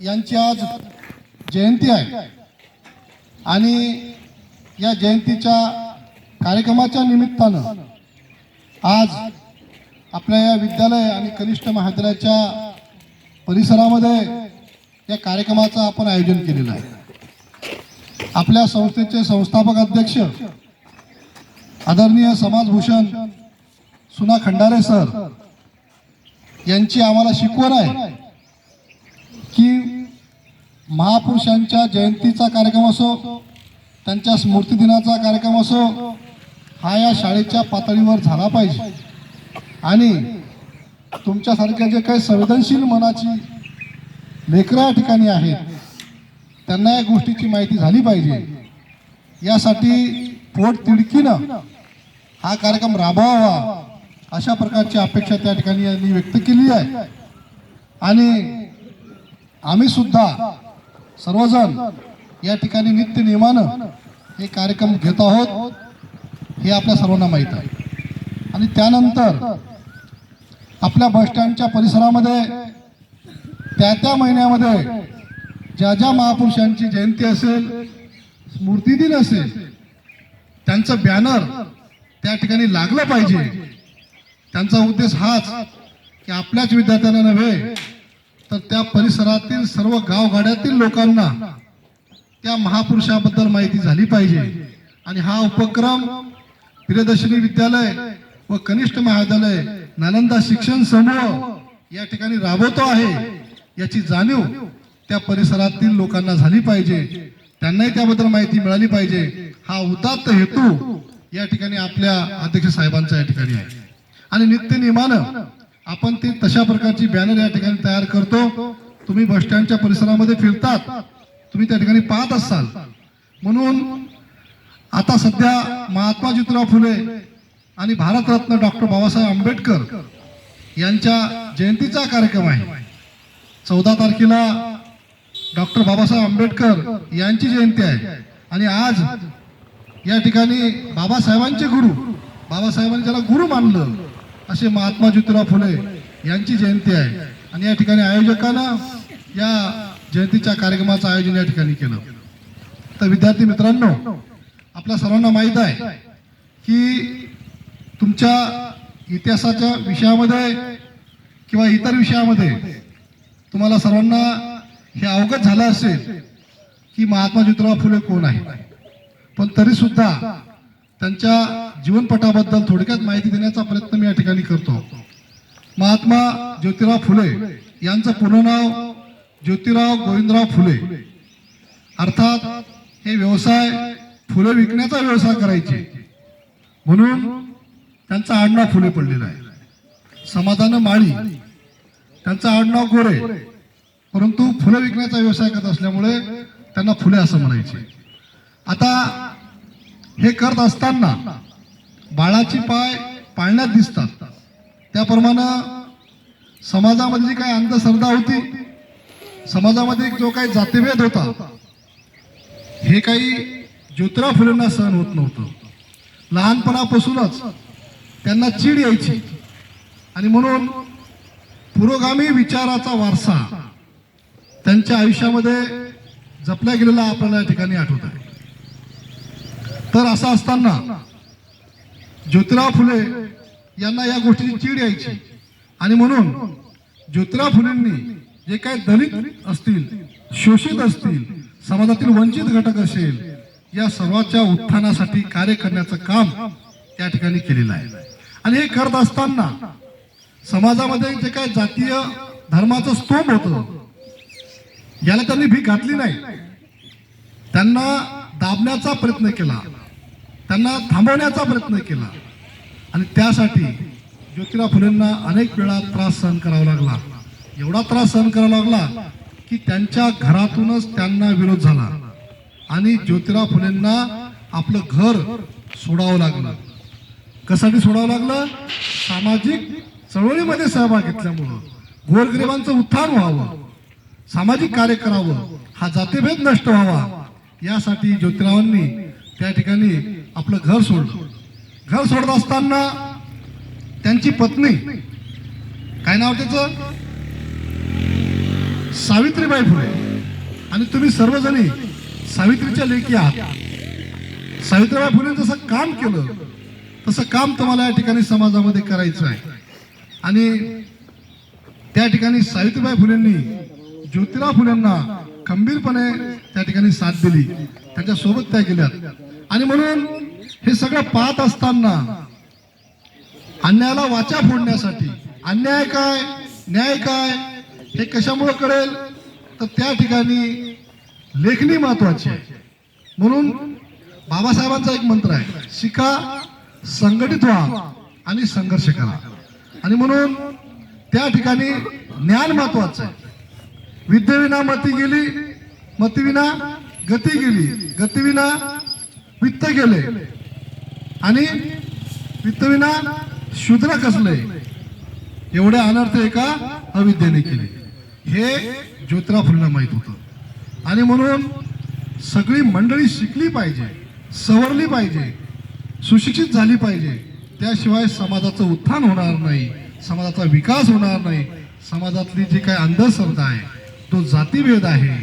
यांची आज जयंती आहे. आणि या जयंतीच्या कार्यक्रमाच्या निमित्तानं आज आपल्या या विद्यालय आणि कनिष्ठ महाविद्यालयाच्या परिसरामध्ये या कार्यक्रमाचं आपण आयोजन केलेलं आहे. आपल्या संस्थेचे संस्थापक अध्यक्ष आदरणीय समाजभूषण सुना खंडारे सर यांची आम्हाला शिकवण आहे. की महापुरुषांच्या जयंतीचा कार्यक्रम असो त्यांच्या स्मृतिदिनाचा कार्यक्रम असो हा या शाळेच्या पातळीवर झाला पाहिजे. आणि तुमच्यासारख्या जे काही संवेदनशील मनाची लेकरं या ठिकाणी आहेत त्यांना या गोष्टीची माहिती झाली पाहिजे. यासाठी पोट तिडकीनं हा कार्यक्रम राबवावा अशा प्रकारची अपेक्षा त्या ठिकाणी यांनी व्यक्त केली आहे. आणि आम्ही सुद्धा सर्वजण या ठिकाणी नित्य नियमानं हे कार्यक्रम घेत आहोत हे आपल्या सर्वांना माहीत आहे. आणि त्यानंतर आपल्या बसस्टँडच्या परिसरामध्ये त्या त्या महिन्यामध्ये ज्या ज्या महापुरुषांची जयंती असेल स्मृती दिन असेल त्यांचं बॅनर त्या ठिकाणी लागलं पाहिजे. त्यांचा उद्देश हाच की आपल्याच विद्यार्थ्यांना नव्हे तर त्या परिसरातील सर्व गावगाड्यातील लोकांना त्या महापुरुषाबद्दल माहिती झाली पाहिजे. आणि हा उपक्रम प्रियदर्शनी विद्यालय व कनिष्ठ महाविद्यालय नालंदा शिक्षण समूह या ठिकाणी राबवतो आहे. याची जाणीव त्या परिसरातील लोकांना झाली पाहिजे. त्यांनाही त्याबद्दल माहिती मिळाली पाहिजे. हा उदात्त हेतू या ठिकाणी आपल्या अध्यक्ष साहेबांचा या ठिकाणी आहे. आणि नित्यनियमानं आपण ती तशा प्रकारची बॅनर या ठिकाणी तयार करतो. तुम्ही बस स्टँडच्या परिसरामध्ये फिरतात. तुम्ही त्या ठिकाणी पाहत असाल. म्हणून आता सध्या महात्मा ज्योतिराव फुले आणि भारतरत्न डॉक्टर बाबासाहेब आंबेडकर यांच्या जयंतीचा कार्यक्रम आहे. चौदा तारखेला डॉक्टर बाबासाहेब आंबेडकर यांची जयंती आहे. आणि आज या ठिकाणी बाबासाहेबांचे गुरु बाबासाहेबांनी ज्याला गुरु मानलं असे महात्मा ज्योतिराव फुले यांची जयंती आहे. आणि या ठिकाणी आयोजकानं या जयंतीच्या कार्यक्रमाचं आयोजन या ठिकाणी केलं. तर विद्यार्थी मित्रांनो आपल्या सर्वांना माहीत आहे की तुमच्या इतिहासाच्या विषयामध्ये किंवा इतर विषयामध्ये तुम्हाला सर्वांना हे अवगत झालं असेल की महात्मा ज्योतिराव फुले कोण आहे पण तरीसुद्धा त्यांच्या जीवनपटाबद्दल थोडक्यात माहिती देण्याचा प्रयत्न मी या ठिकाणी करतो. महात्मा ज्योतिराव फुले यांचं पूर्ण नाव ज्योतिराव गोविंदराव फुले. अर्थात हे व्यवसाय फुले विकण्याचा व्यवसाय करायचे. म्हणून त्यांचं आडनाव फुले पडलेलं आहे. समाधान माळी त्यांचं आडनाव गोरे. परंतु फुलं विकण्याचा व्यवसाय करत असल्यामुळे त्यांना फुले असं म्हणायचे. आता हे करत असताना बाळाची पाय पाळण्यात दिसतात. त्याप्रमाणे समाजामध्ये जी काही अंधश्रद्धा होती. समाजामध्ये जो काही जातीभेद होता हे काही ज्योतिराव फुलेंना सहन होत नव्हतं. लहानपणापासूनच त्यांना चीड यायची. आणि म्हणून पुरोगामी विचाराचा वारसा त्यांच्या आयुष्यामध्ये जपला गेलेला आपल्याला या ठिकाणी आठवत आहे. तर असं असताना ज्योतिराव फुले यांना या गोष्टीची चीड यायची. आणि म्हणून ज्योतिराव फुलेंनी जे काही दलित असतील शोषित असतील समाजातील वंचित घटक असेल या सर्वांच्या उत्थानासाठी कार्य करण्याचं काम त्या ठिकाणी केलेलं आहे. आणि हे करत असताना समाजामध्ये जे काय जातीय धर्माचं स्तोभ होतं याला त्यांनी भीक घातली नाही. त्यांना दाबण्याचा प्रयत्न केला. त्यांना थांबवण्याचा प्रयत्न केला. आणि त्यासाठी ज्योतिराव फुलेंना अनेक वेळा त्रास सहन करावा लागला. एवढा त्रास सहन करावा लागला की त्यांच्या घरातूनच त्यांना विरोध झाला. आणि ज्योतिराव फुलेंना आपलं घर सोडावं लागलं. कशासाठी सोडावं लागलं? सामाजिक चळवळीमध्ये सहभाग घेतल्यामुळं. गोरगरिबांचं उत्थान व्हावं. सामाजिक कार्य करावं. हा जातीभेद नष्ट व्हावा. यासाठी ज्योतिरावांनी त्या ठिकाणी आपलं घर सोडलं. घर सोडत असताना त्यांची पत्नी काय नाव त्याचं? सावित्रीबाई फुले. आणि तुम्ही सर्वजणी सावित्रीच्या लेखी आहात. सावित्रीबाई फुले जसं काम केलं तसं काम तुम्हाला या ठिकाणी समाजामध्ये करायचं आहे. आणि त्या ठिकाणी सावित्रीबाई फुलेंनी ज्योतिराव फुलेंना खंबीरपणे त्या ठिकाणी साथ दिली. त्यांच्यासोबत त्या गेल्यात. आणि म्हणून हे सगळं पाहत असताना अन्यायाला वाचा फोडण्यासाठी. अन्याय काय? न्याय काय? हे कशामुळे कळेल? तर त्या ठिकाणी लेखणी महत्वाची आहे. म्हणून बाबासाहेबांचा एक मंत्र आहे. शिका संघटित व्हा आणि संघर्ष करा. आणि म्हणून त्या ठिकाणी ज्ञान महत्वाचं आहे. विद्येविना मती गेली मतीविना गती गेली. गतीविना वित्त गेले आणि वित्तविना शूद्र कसले? एवढे अनर्थ एका अविद्येने केले. हे ज्योतिराव फुलना माहीत होतं. आणि म्हणून सगळी मंडळी शिकली पाहिजे सवरली पाहिजे सुशिक्षित झाली पाहिजे. त्याशिवाय समाजाचं उत्थान होणार नाही समाजाचा विकास होणार नाही. समाजातली जी काही अंधश्रद्धा आहे तो जातीभेद आहे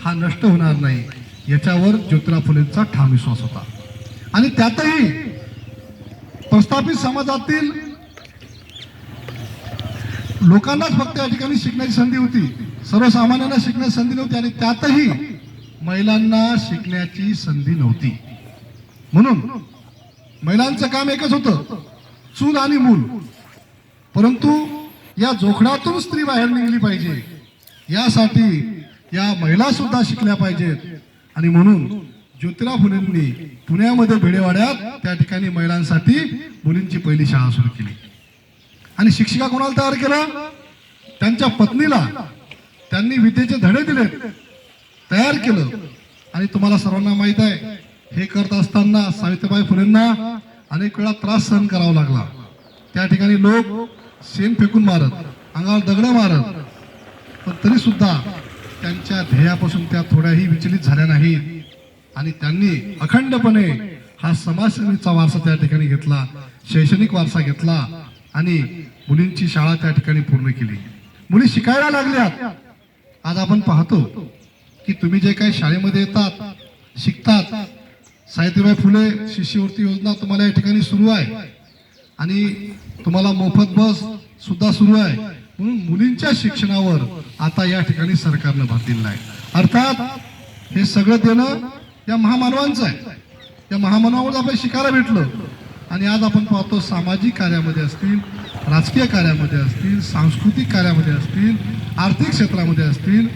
हा नष्ट होणार नाही. याच्यावर ज्योतिराव फुलेंचा ठाम विश्वास होता. आणि त्यातही प्रस्थापित समाजातील लोकांनाच फक्त या ठिकाणी शिकण्याची संधी होती. सर्वसामान्यांना शिकण्याची संधी नव्हती आणि त्यातही महिलांना शिकण्याची संधी नव्हती. म्हणून महिलांचं काम एकच होतं चूल आणि मूल. परंतु या जोखडातून स्त्री बाहेर निघली पाहिजे. यासाठी या महिला सुद्धा शिकल्या पाहिजेत. आणि म्हणून ज्योतिराव फुलेंनी पुण्यामध्ये भिडेवाड्यात त्या ठिकाणी महिलांसाठी मुलींची पहिली शाळा सुरू केली. आणि शिक्षिका कोणाला तयार केला? त्यांच्या पत्नीला. त्यांनी विद्येचे धडे दिले. तयार केलं. आणि तुम्हाला सर्वांना माहीत आहे हे करत असताना सावित्रीबाई फुलेंना अनेक वेळा त्रास सहन करावा लागला. त्या ठिकाणी लोक शेण फेकून मारत अंगावर दगड मारत पण तरी सुद्धा त्यांच्या ध्येयापासून त्या थोड्याही विचलित झाल्या नाहीत. आणि त्यांनी अखंडपणे हा समाजसेवेचा वारसा त्या ठिकाणी घेतला शैक्षणिक वारसा घेतला आणि मुलींची शाळा त्या ठिकाणी पूर्ण केली. मुली शिकायला लागल्यात. आज आपण पाहतो की तुम्ही जे काही शाळेमध्ये येतात शिकतात सावित्रीबाई फुले शिष्यवृत्ती योजना तुम्हाला या ठिकाणी सुरू आहे. आणि तुम्हाला मोफत बस सुद्धा सुरू आहे. म्हणून मुलींच्या शिक्षणावर आता या ठिकाणी सरकारनं भर दिलेला आहे. अर्थात हे सगळं देणं या महामानवांचं आहे. या महामानवावर आपल्याला शिकायला भेटलं. आणि आज आपण पाहतो सामाजिक कार्यामध्ये असतील राजकीय कार्यामध्ये असतील सांस्कृतिक कार्यामध्ये असतील आर्थिक क्षेत्रामध्ये असतील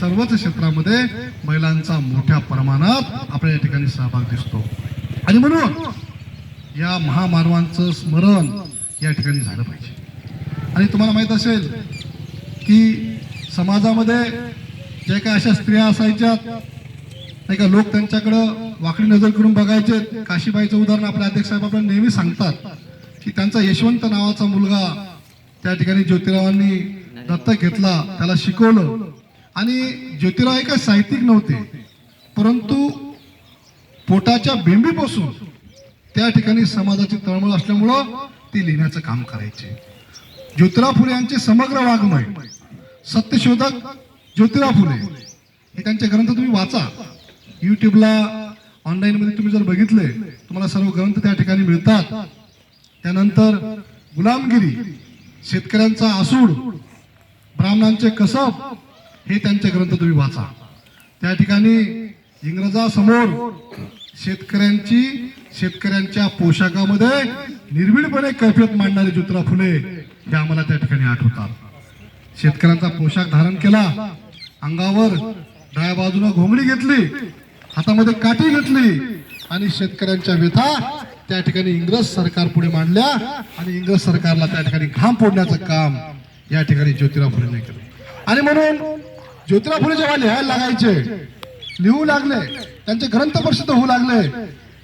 सर्वच क्षेत्रामध्ये महिलांचा मोठ्या प्रमाणात आपल्या या ठिकाणी सहभाग दिसतो. आणि म्हणून या महामानवांचं स्मरण या ठिकाणी झालं पाहिजे. आणि तुम्हाला माहीत असेल की समाजामध्ये जे काही अशा स्त्रिया असायच्या नाही का लोक त्यांच्याकडं वाकडी नजर करून बघायचे. काशीबाईचं उदाहरण आपल्या अध्यक्ष साहेब आपल्याला नेहमी सांगतात की त्यांचा यशवंत नावाचा मुलगा त्या ठिकाणी ज्योतिरावांनी दत्तक घेतला त्याला शिकवलं. आणि ज्योतिराव हे काय साहित्यिक नव्हते परंतु पोटाच्या बिंबीपासून त्या ठिकाणी समाजाची तळमळ असल्यामुळं ते लिहिण्याचं काम करायचे. ज्योतिराव फुले यांचे समग्र वाङ्मय सत्यशोधक ज्योतिराव फुले. हे त्यांचे ग्रंथ तुम्ही वाचा. युट्यूबला ऑनलाईनमध्ये तुम्ही जर बघितले तुम्हाला सर्व ग्रंथ त्या ठिकाणी मिळतात. त्यानंतर गुलामगिरी शेतकऱ्यांचा आसूड ब्राह्मणांचे कसब हे त्यांचे ग्रंथ तुम्ही वाचा. त्या ठिकाणी इंग्रजासमोर शेतकऱ्यांची शेतकऱ्यांच्या पोशाखामध्ये निर्भीडपणे कैफियत मांडणारे ज्योतिराव फुले हे आम्हाला त्या ठिकाणी आठवतात. शेतकऱ्यांचा पोशाख धारण केला. अंगावर डाव्या बाजूला घोंगडी घेतली. हातामध्ये काठी घेतली. आणि शेतकऱ्यांच्या व्यथा त्या ठिकाणी इंग्रज सरकार पुढे मांडल्या. आणि इंग्रज सरकारला त्या ठिकाणी घाम फोडण्याचं काम या ठिकाणी ज्योतिराव फुलेने केलं. आणि म्हणून ज्योतिराव फुले जेव्हा लिहायला लागायचे लिहू लागले त्यांचे ग्रंथ प्रसिद्ध होऊ लागले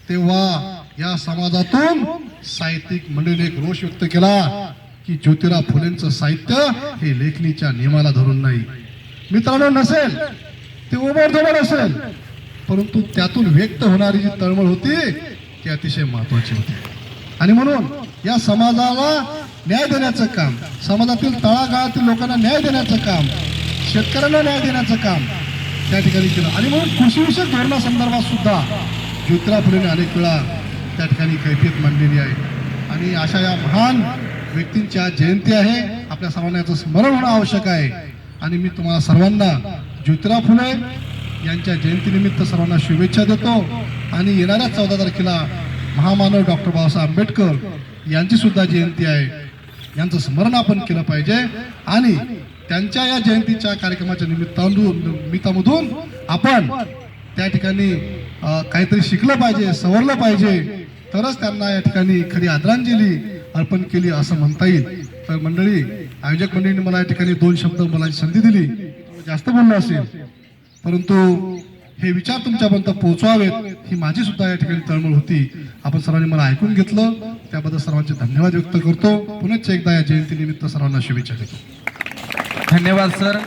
तेव्हा या समाजातून साहित्यिक मंडळीने एक रोष व्यक्त केला. की ज्योतिराव फुलेंचं साहित्य हे लेखणीच्या नियमाला धरून नाही. मित्रांनो नसेल. ते ओबडधोबड असेल परंतु त्यातून व्यक्त होणारी जी तळमळ होती ती अतिशय महत्वाची होती. आणि म्हणून या समाजाला न्याय देण्याचं काम समाजातील तळागाळातील लोकांना न्याय देण्याचं काम शेतकऱ्यांना न्याय देण्याचं काम त्या ठिकाणी केलं. आणि म्हणून कृषीविषयक धोरणासंदर्भात सुद्धा ज्योतिराव फुलेने अनेक वेळा त्या ठिकाणी कैफियत मांडलेली आहे. आणि अशा या महान व्यक्तींची आज जयंती आहे. आपल्या सर्वांना याचं स्मरण होणं आवश्यक आहे. आणि मी तुम्हाला सर्वांना ज्योतिराव फुले यांच्या जयंतीनिमित्त सर्वांना शुभेच्छा देतो. आणि येणाऱ्या चौदा तारखेला महामानव डॉक्टर बाबासाहेब आंबेडकर यांची सुद्धा जयंती आहे. यांचं स्मरण आपण केलं पाहिजे. आणि त्यांच्या या जयंतीच्या कार्यक्रमाच्या निमित्तामधून निमित्तामधून आपण त्या ठिकाणी काहीतरी शिकलं पाहिजे सवरलं पाहिजे. तरच त्यांना या ठिकाणी खरी आदरांजली अर्पण केली असं म्हणता येईल. तर मंडळी आयोजक मंडळीने मला या ठिकाणी दोन शब्द बोलायची संधी दिली. जास्त बोलणं असेल परंतु हे विचार तुमच्यापर्यंत पोहोचवावेत ही माझी सुद्धा या ठिकाणी तळमळ होती. आपण सर्वांनी मला ऐकून घेतलं. त्याबद्दल सर्वांचे धन्यवाद व्यक्त करतो. पुनश्च एकदा या जयंतीनिमित्त सर्वांना शुभेच्छा देतो. धन्यवाद सर